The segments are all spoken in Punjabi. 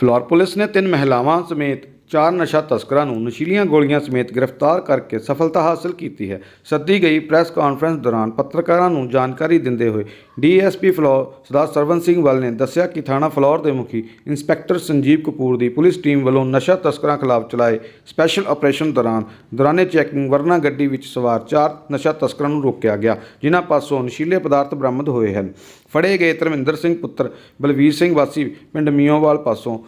ਫਲੋਰ ਪੁਲਿਸ ਨੇ ਤਿੰਨ ਮਹਿਲਾਵਾਂ ਸਮੇਤ ਚਾਰ ਨਸ਼ਾ ਤਸਕਰਾਂ ਨੂੰ ਨਸ਼ੀਲੀਆਂ ਗੋਲੀਆਂ ਸਮੇਤ ਗ੍ਰਿਫਤਾਰ ਕਰਕੇ ਸਫਲਤਾ ਹਾਸਲ ਕੀਤੀ ਹੈ। ਸੱਦੀ ਗਈ ਪ੍ਰੈਸ ਕਾਨਫਰੰਸ ਦੌਰਾਨ ਪੱਤਰਕਾਰਾਂ ਨੂੰ ਜਾਣਕਾਰੀ ਦਿੰਦੇ ਹੋਏ ਡੀਐਸਪੀ ਫਲੋਰ ਸਰਦਾਰ ਸਰਵਨ ਸਿੰਘ ਵੱਲ ਨੇ ਦੱਸਿਆ ਕਿ ਥਾਣਾ ਫਲੋਰ ਦੇ ਮੁਖੀ ਇੰਸਪੈਕਟਰ ਸੰਜੀਵ ਕਪੂਰ ਦੀ ਪੁਲਿਸ ਟੀਮ ਵੱਲੋਂ ਨਸ਼ਾ ਤਸਕਰਾਂ ਖਿਲਾਫ ਚਲਾਏ ਸਪੈਸ਼ਲ ਆਪਰੇਸ਼ਨ ਦੌਰਾਨ ਦੌਰਾਨੇ ਚੈਕਿੰਗ ਵਰਨਾ ਗੱਡੀ ਵਿੱਚ ਸਵਾਰ ਚਾਰ ਨਸ਼ਾ ਤਸਕਰਾਂ ਨੂੰ ਰੋਕਿਆ ਗਿਆ, ਜਿਨ੍ਹਾਂ ਪਾਸੋਂ ਨਸ਼ੀਲੇ ਪਦਾਰਥ ਬਰਾਮਦ ਹੋਏ ਹਨ। ਫੜੇ ਗਏ ਧਰਮਿੰਦਰ ਸਿੰਘ ਪੁੱਤਰ ਬਲਵੀਰ ਸਿੰਘ ਵਾਸੀ ਪਿੰਡ ਮੀਓਵਾਲ ਪਾਸੋਂ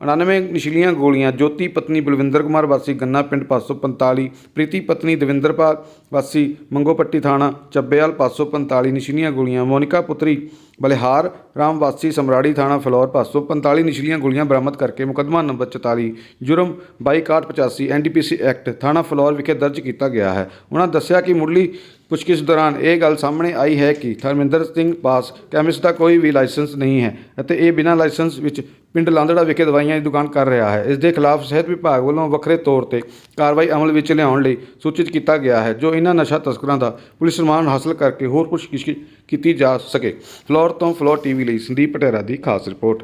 99 ਨਸ਼ੀਲੀਆਂ ਗੋਲੀਆਂ, ਜੋਤੀ ਪਤਨੀ ਬਲਵਿੰਦਰ ਕੁਮਾਰ, ਵਾਸੀ ਗੰਨਾ ਪਿੰਡ ਪਾਸੋਂ 45 ਪ੍ਰੀਤੀ ਪਤਨੀ ਦਵਿੰਦਰਪਾਲ, ਵਾਸੀ ਮੰਗੋਪੱਟੀ ਥਾਣਾ ਚੱਬੇਵਾਲ ਪਾਸੋਂ 45 ਨਸ਼ੀਲੀਆਂ ਗੋਲੀਆਂ, ਮੋਨਿਕਾ ਪੁੱਤਰੀ ਬਲਿਹਾਰ ਰਾਮ ਵਾਸੀ ਸਮਰਾੜੀ ਥਾਣਾ ਫਲੋਰ ਪਾਸੋਂ 45 ਨਿਸ਼ਲੀਆਂ ਗੋਲੀਆਂ ਬਰਾਮਦ ਕਰਕੇ ਮੁਕੱਦਮਾ ਨੰਬਰ 44 ਜੁਰਮ 2285 ਐਨਡੀਪੀਸੀ ਐਕਟ ਥਾਣਾ ਫਲੋਰ ਵਿਖੇ ਦਰਜ ਕੀਤਾ ਗਿਆ ਹੈ। ਉਹਨਾਂ ਦੱਸਿਆ ਕਿ ਮੁੱਢਲੀ ਪੁੱਛਗਿੱਛ ਦੌਰਾਨ ਇਹ ਗੱਲ ਸਾਹਮਣੇ ਆਈ ਹੈ ਕਿ ਧਰਮਿੰਦਰ ਸਿੰਘ ਪਾਸ ਕੈਮਿਸਟ ਦਾ ਕੋਈ ਵੀ ਲਾਇਸੈਂਸ ਨਹੀਂ ਹੈ ਅਤੇ ਇਹ ਬਿਨਾਂ ਲਾਇਸੈਂਸ ਵਿੱਚ ਪਿੰਡ ਲਾਂਦੜਾ ਵਿਖੇ ਦਵਾਈਆਂ ਦੀ ਦੁਕਾਨ ਕਰ ਰਿਹਾ ਹੈ। ਇਸ ਦੇ ਖਿਲਾਫ ਸਿਹਤ ਵਿਭਾਗ ਵੱਲੋਂ ਵੱਖਰੇ ਤੌਰ ਤੇ ਕਾਰਵਾਈ ਅਮਲ ਵਿੱਚ ਲਿਆਉਣ ਲਈ ਸੂਚਿਤ ਕੀਤਾ ਗਿਆ ਹੈ, ਜੋ ਇਹਨਾਂ ਨਸ਼ਾ ਤਸਕਰਾਂ ਦਾ ਪੁਲਿਸ ਸਨਮਾਨ ਹਾਸਲ ਕਰਕੇ ਹੋਰ ਪੁੱਛਗਿੱਛ ਕੀਤੀ ਜਾ ਸਕੇ। ਫਲੋਰ ਤੋਂ ਫਲੋਰ ਟੀਵੀ ਲਈ ਸੰਦੀਪ ਪਟੇਰਾ ਦੀ ਖਾਸ ਰਿਪੋਰਟ।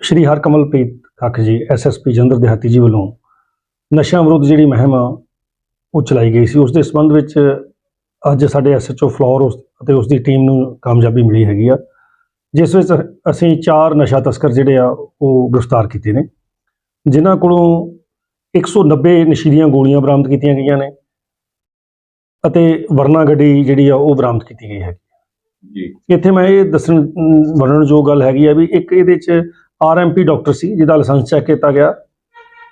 ਸ਼੍ਰੀ ਹਰਕਮਲਪ੍ਰੀਤ ਕੱਖ ਜੀ ਐਸਐਸਪੀ ਜੰਦਰ ਦਿਹਾਤੀ ਜੀ ਵੱਲੋਂ ਨਸ਼ਾ ਵਿਰੁੱਧ ਜਿਹੜੀ ਮੁਹਿੰਮ ਆ ਉਹ ਚਲਾਈ ਗਈ ਸੀ। ਉਸ ਦੇ ਸੰਬੰਧ ਵਿੱਚ ਅੱਜ ਸਾਡੇ ਐਸਐਚਓ ਫਲੋਰ ਉਸ ਅਤੇ ਉਸ ਦੀ ਟੀਮ ਨੂੰ ਕਾਮਯਾਬੀ ਮਿਲੀ ਹੈਗੀ ਆ। ਜਿਸ ਵਿੱਚ ਅਸੀਂ ਚਾਰ ਨਸ਼ਾ ਤਸਕਰ ਜਿਹੜੇ ਆ, ਉਹ ਗ੍ਰਿਫਤਾਰ ਕੀਤੇ ਨੇ। ਜਿਨ੍ਹਾਂ ਕੋਲੋਂ 190 ਨਸ਼ੀਲੀਆਂ ਗੋਲੀਆਂ ਬਰਾਮਦ ਕੀਤੀਆਂ ਗਈਆਂ ਨੇ ਅਤੇ ਵਰਨਾ ਗੱਡੀ ਜਿਹੜੀ ਆ, ਉਹ ਬਰਾਮਦ ਕੀਤੀ ਗਈ ਹੈ ਜੀ। ਇੱਥੇ ਮੈਂ ਇਹ ਦੱਸਣ ਵਰਣਨ ਜੋ ਗੱਲ ਹੈਗੀ ਆ ਵੀ ਇੱਕ ਇਹਦੇ ਚ ਆਰਐਮਪੀ ਡਾਕਟਰ ਸੀ ਜਿਹਦਾ ਲਾਇਸੈਂਸ ਚੈੱਕ ਕੀਤਾ ਗਿਆ।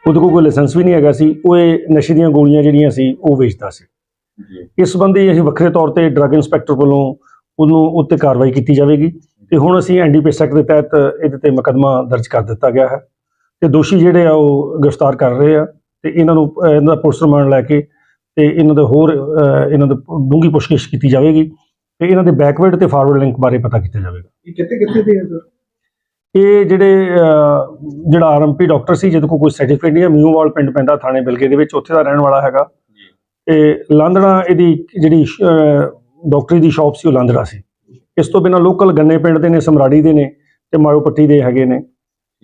ਉਹਦੇ ਕੋਲ ਕੋਈ ਲਾਇਸੈਂਸ ਵੀ ਨਹੀਂ ਹੈਗਾ ਸੀ। ਉਹ ਇਹ ਨਸ਼ੇ ਦੀਆਂ ਗੋਲੀਆਂ ਜਿਹੜੀਆਂ ਸੀ ਉਹ ਵੇਚਦਾ ਸੀ। ਜੀ। ਇਸ ਸੰਬੰਧੀ ਅਸੀਂ ਵੱਖਰੇ ਤੌਰ ਤੇ ਡਰੱਗ ਇੰਸਪੈਕਟਰ ਵੱਲੋਂ ਉਹਨੂੰ ਉੱਤੇ ਕਾਰਵਾਈ ਕੀਤੀ ਜਾਵੇਗੀ। ਤੇ ਹੁਣ ਅਸੀਂ ਐਨਡੀਪੀਐਸ ਐਕਟ ਦੇ ਤਹਿਤ ਇਹਦੇ ਤੇ ਮੁਕੱਦਮਾ ਦਰਜ ਕਰ ਦਿੱਤਾ ਗਿਆ ਹੈ। ਤੇ ਦੋਸ਼ੀ ਜਿਹੜੇ ਆ ਉਹ ਗ੍ਰਿਫਤਾਰ ਕਰ ਰਹੇ ਆ। ਤੇ ਇਹਨਾਂ ਨੂੰ ਇਹਨਾਂ ਦਾ ਪੁਲਿਸ ਰਿਮਾਂਡ ਲੈ ਕੇ ਤੇ ਇਹਨਾਂ ਦੇ ਹੋਰ ਇਹਨਾਂ ਦੇ ਡੂੰਘੀ ਪੁੱਛਗਿੱਛ ਕੀਤੀ ਜਾਵੇਗੀ। ਤੇ ਇਹਨਾਂ ਦੇ ਬੈਕਵਰਡ ਤੇ ਫਾਰਵਰਡ ਲਿੰਕ ਬਾਰੇ ਪਤਾ ਕੀਤਾ ਜਾਵੇਗਾ। ਇਹ ਕਿੱਥੇ ਕਿੱਥੇ ਦੇ ਹੈ ਸਰ? ਇਹ ਜਿਹੜੇ ਜਿਹੜਾ ਆਰਐਮਪੀ ਡਾਕਟਰ ਸੀ ਜਿਹਦੇ ਕੋਲ ਕੋਈ ਸਰਟੀਫਿਕੇਟ ਨਹੀਂ ਹੈ ਮਿਊਵਾਲ ਪਿੰਡ ਪੈਂਦਾ ਥਾਣੇ ਬਿਲਗੇ ਦੇ ਵਿੱਚ ਉੱਥੇ ਦਾ ਰਹਿਣ ਵਾਲਾ ਹੈਗਾ। ਤੇ ਲਾਂਦੜਾ ਇਹਦੀ ਜਿਹੜੀ ਡਾਕਟਰੀ ਦੀ ਸ਼ਾਪ ਸੀ ਉਹ ਲਾਂਦੜਾ ਸੀ। ਇਸ ਤੋਂ ਬਿਨਾਂ ਲੋਕਲ ਗੰਨੇ ਪਿੰਡ ਦੇ ਨੇ ਸਮਰਾੜੀ ਦੇ ਨੇ ਤੇ ਮਾਇਓ ਪੱਟੀ ਦੇ ਹੈਗੇ ਨੇ।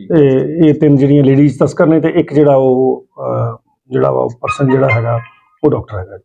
ਤੇ ਇਹ ਤਿੰਨ ਜਿਹੜੀਆਂ ਲੇਡੀਜ਼ ਤਸਕਰ ਨੇ ਤੇ ਇੱਕ ਜਿਹੜਾ ਉਹ ਜਿਹੜਾ ਵਾ ਪਰਸਨ ਜਿਹੜਾ ਹੈਗਾ ਉਹ ਡਾਕਟਰ ਹੈਗਾ